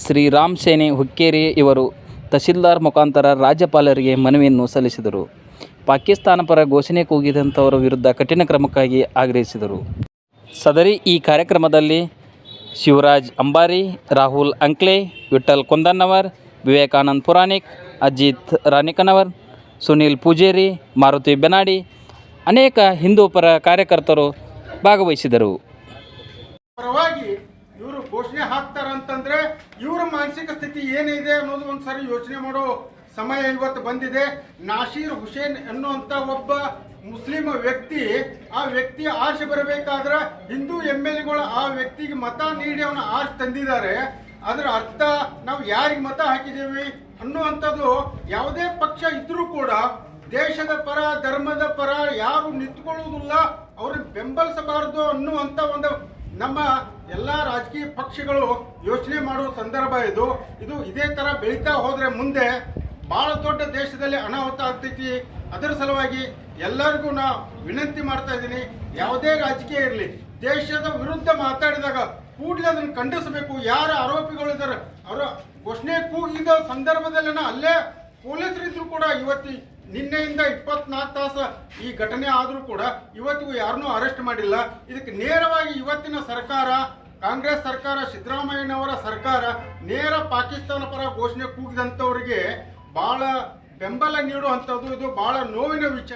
ಶ್ರೀರಾಮ್ ಸೇನೆ ಹುಕ್ಕೇರಿ ಇವರು ತಹಶೀಲ್ದಾರ್ ಮುಖಾಂತರ ರಾಜ್ಯಪಾಲರಿಗೆ ಮನವಿಯನ್ನು ಸಲ್ಲಿಸಿದರು. ಪಾಕಿಸ್ತಾನ ಪರ ಘೋಷಣೆ ಕೂಗಿದಂಥವರ ವಿರುದ್ಧ ಕಠಿಣ ಕ್ರಮಕ್ಕಾಗಿ ಆಗ್ರಹಿಸಿದರು. ಸದರಿ ಈ ಕಾರ್ಯಕ್ರಮದಲ್ಲಿ ಶಿವರಾಜ್ ಅಂಬಾರಿ, ರಾಹುಲ್ ಅಂಕ್ಲೆ ವಿಠಲ್ ಕುಂದನ್ನವರ್ ವಿವೇಕಾನಂದ್ ಪುರಾಣಿಕ್, ಅಜಿತ್ ರಾಣಿಕನವರ್, ಸುನೀಲ್ ಪೂಜೇರಿ, ಮಾರುತಿ ಬೆನಾಡಿ ಅನೇಕ ಹಿಂದೂ ಪರ ಕಾರ್ಯಕರ್ತರು ಭಾಗವಹಿಸಿದರು. ಘೋಷಣೆ ಹಾಕ್ತಾರಂತಂದ್ರೆ ಇವರ ಮಾನಸಿಕ ಸ್ಥಿತಿ ಏನಿದೆ ಅನ್ನೋದು ಒಂದ್ಸರಿ ಯೋಚನೆ ಮಾಡೋ ಸಮಯ ಇವತ್ತು ಬಂದಿದೆ. ನಾಶೀರ್ ಹುಸೇನ್ ಅನ್ನುವಂತ ಒಬ್ಬ ಮುಸ್ಲಿಂ ವ್ಯಕ್ತಿ, ಆ ವ್ಯಕ್ತಿ ಆಶೆ ಬರಬೇಕಾದ್ರೆ ಹಿಂದೂ ಎಂ ಎಲ್ ಎಗಳು ಆ ವ್ಯಕ್ತಿಗೆ ಮತ ನೀಡಿ ಅವನ ಆಶೆ ತಂದಿದ್ದಾರೆ. ಅದರ ಅರ್ಥ ನಾವು ಯಾರಿಗೆ ಮತ ಹಾಕಿದೀವಿ ಅನ್ನುವಂಥದ್ದು ಯಾವುದೇ ಪಕ್ಷ ಇದ್ರೂ ಕೂಡ ದೇಶದ ಪರ, ಧರ್ಮದ ಪರ ಯಾರು ನಿಂತ್ಕೊಳ್ಳುವುದಿಲ್ಲ ಅವ್ರಿಗೆ ಬೆಂಬಲಿಸಬಾರದು ಅನ್ನುವಂತ ಒಂದು ನಮ್ಮ ಎಲ್ಲ ರಾಜಕೀಯ ಪಕ್ಷಗಳು ಯೋಚನೆ ಮಾಡುವ ಸಂದರ್ಭ ಇದು. ಇದು ಇದೇ ತರ ಬೆಳೀತಾ ಹೋದ್ರೆ ಮುಂದೆ ಬಹಳ ದೊಡ್ಡ ದೇಶದಲ್ಲಿ ಅನಾಹುತ ಆಗ್ತೈತಿ. ಅದರ ಸಲುವಾಗಿ ಎಲ್ಲರಿಗೂ ನಾ ವಿನಂತಿ ಮಾಡ್ತಾ ಇದ್ದೀನಿ, ಯಾವುದೇ ರಾಜಕೀಯ ಇರಲಿ, ದೇಶದ ವಿರುದ್ಧ ಮಾತಾಡಿದಾಗ ಕೂಡಲೇ ಅದನ್ನು ಖಂಡಿಸಬೇಕು. ಯಾರ ಆರೋಪಿಗಳಿದ್ದಾರೆ ಅವರ ಘೋಷಣೆ ಕೂಗಿದ ಸಂದರ್ಭದಲ್ಲಿನ ಅಲ್ಲೇ ಪೊಲೀಸರಿದ್ರು ಕೂಡ ಇವತ್ತಿ ನಿನ್ನೆಯಿಂದ ಇಪ್ಪತ್ನಾಲ್ಕು ತಾಸು ಈ ಘಟನೆ ಆದರೂ ಕೂಡ ಇವತ್ತಿಗೂ ಯಾರನ್ನೂ ಅರೆಸ್ಟ್ ಮಾಡಿಲ್ಲ. ಇದಕ್ಕೆ ನೇರವಾಗಿ ಇವತ್ತಿನ ಸರ್ಕಾರ, ಕಾಂಗ್ರೆಸ್ ಸರ್ಕಾರ, ಸಿದ್ದರಾಮಯ್ಯನವರ ಸರ್ಕಾರ ನೇರ ಪಾಕಿಸ್ತಾನ ಪರ ಘೋಷಣೆ ಕೂಗಿದಂಥವರಿಗೆ ಬಹಳ ಬೆಂಬಲ ನೀಡುವಂಥದ್ದು. ಇದು ಬಹಳ ನೋವಿನ ವಿಚಾರ.